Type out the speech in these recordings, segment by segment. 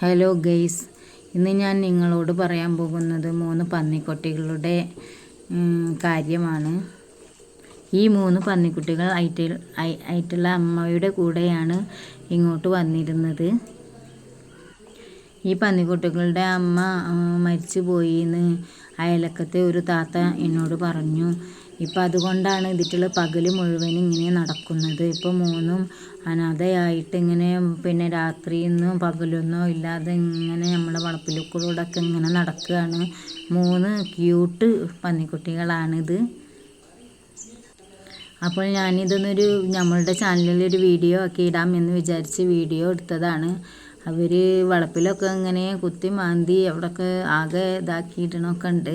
Hello guys ഇന്ന് ഞാൻ നിങ്ങളോട് പറയാൻ പോകുന്നത് മൂന്ന് പന്നിക്കുട്ടികളുടെ കാര്യമാണ്. ഈ മൂന്ന് പന്നിക്കുട്ടികൾ ആയിട്ട് ആയി- ആയിട്ടുള്ള അമ്മയുടെ കൂടെയാണ് ഇങ്ങോട്ട് വന്നിരുന്നത്. ഈ പന്നിക്കുട്ടികളുടെ അമ്മ മരിച്ചു പോയി എന്ന് അയലക്കത്തെ ഒരു താത്ത എന്നോട് പറഞ്ഞു. ഇപ്പം അതുകൊണ്ടാണ് ഇതിട്ടുള്ള പകൽ മുഴുവൻ ഇങ്ങനെ നടക്കുന്നത്. ഇപ്പോൾ മൂന്നും അനാഥയായിട്ട് ഇങ്ങനെ പിന്നെ രാത്രിയൊന്നും പകലൊന്നും ഇല്ലാതെ ഇങ്ങനെ നമ്മുടെ വളപ്പിലൂടെയൊക്കെ ഇങ്ങനെ നടക്കുകയാണ്. മൂന്ന് ക്യൂട്ട് പന്നിക്കുട്ടികളാണിത് അപ്പോൾ ഞാനിതൊന്നൊരു നമ്മളുടെ ചാനലിൽ ഒരു വീഡിയോ ഇടാം എന്ന് വിചാരിച്ച് വീഡിയോ എടുത്തതാണ്. അവർ വളപ്പിലൊക്കെ ഇങ്ങനെ കുത്തി മാന്തി അവിടെയൊക്കെ ആകെ ഇതാക്കിയിടണമൊക്കെ ഉണ്ട്.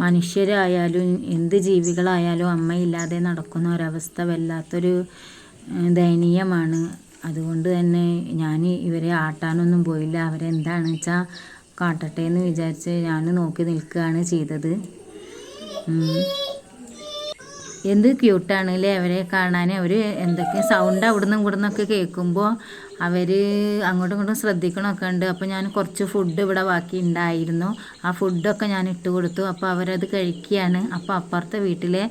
മനുഷ്യരായാലും എന്ത് ജീവികളായാലും അമ്മയില്ലാതെ നടക്കുന്ന ഒരവസ്ഥ വല്ലാത്തൊരു ദയനീയമാണ്. അതുകൊണ്ട് തന്നെ ഞാൻ ഇവരെ ആട്ടാനൊന്നും പോയില്ല. അവരെന്താണെന്ന് വെച്ചാൽ കാട്ടട്ടെ എന്ന് വിചാരിച്ച് ഞാൻ നോക്കി നിൽക്കുകയാണ് ചെയ്തത്. എന്ത് ക്യൂട്ടാണ് അല്ലേ അവരെ കാണാൻ അവർ എന്തൊക്കെ സൗണ്ട് അവിടുന്ന് ഇവിടുന്നൊക്കെ കേൾക്കുമ്പോൾ അവർ അങ്ങോട്ടും ഇങ്ങോട്ടും ശ്രദ്ധിക്കണമൊക്കെ ഉണ്ട്. അപ്പോൾ ഞാൻ കുറച്ച് ഫുഡ് ഇവിടെ ബാക്കി ഉണ്ടായിരുന്നു. ആ ഫുഡൊക്കെ ഞാൻ ഇട്ട് കൊടുത്തു. അപ്പോൾ അവരത് കഴിക്കുകയാണ്. അപ്പോൾ അപ്പുറത്തെ വീട്ടിലെ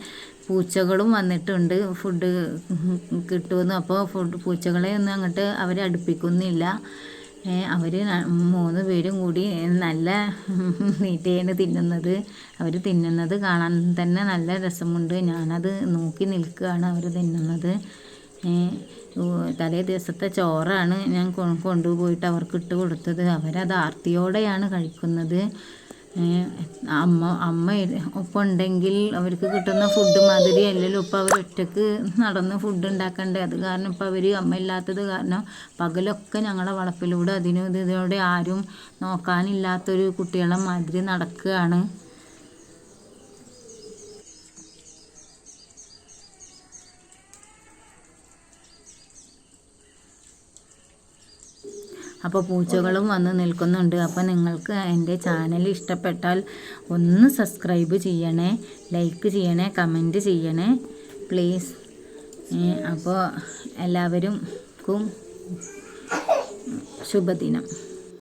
പൂച്ചകളും വന്നിട്ടുണ്ട്. ഫുഡ് കിട്ടുമെന്ന്. അപ്പോൾ ഫുഡ് പൂച്ചകളെ ഒന്നും അങ്ങോട്ട് അവരെ അടുപ്പിക്കുന്നില്ല. അവർ മൂന്ന് പേരും കൂടി നല്ല നീറ്റയാണ് തിന്നുന്നത്. അവർ തിന്നുന്നത് കാണാൻ തന്നെ നല്ല രസമുണ്ട്. ഞാനത് നോക്കി നിൽക്കുകയാണ് അവർ തിന്നുന്നത്. തലേ ദിവസത്തെ ചോറാണ് ഞാൻ കൊണ്ടുപോയിട്ട് അവർക്ക് ഇട്ട് കൊടുത്തത്. അവരത് ആർത്തിയോടെയാണ് കഴിക്കുന്നത്. അമ്മ അമ്മ ഒപ്പം ഉണ്ടെങ്കിൽ അവർക്ക് കിട്ടുന്ന ഫുഡ് മാതിരി അല്ലല്ലോ. ഇപ്പം അവർ ഒറ്റയ്ക്ക് നടന്ന് ഫുഡ് ഉണ്ടാക്കണ്ടേ? അത് കാരണം ഇപ്പം അവർ അമ്മ ഇല്ലാത്തത് കാരണം പകലൊക്കെ ഞങ്ങളെ വളപ്പിലൂടെ അതിനും ഇത് ഇതിലൂടെ ആരും നോക്കാനില്ലാത്തൊരു കുട്ടികളെ മാതിരി നടക്കുകയാണ്. അപ്പോൾ പൂച്ചകളും വന്ന് നിൽക്കുന്നുണ്ട്. അപ്പോൾ നിങ്ങൾക്ക് എന്റെ ചാനൽ ഇഷ്ടപ്പെട്ടാൽ ഒന്ന് സബ്സ്ക്രൈബ് ചെയ്യണേ ലൈക്ക് ചെയ്യണേ കമന്റ് ചെയ്യണേ പ്ലീസ് അപ്പോൾ എല്ലാവർക്കും ശുഭദിനം.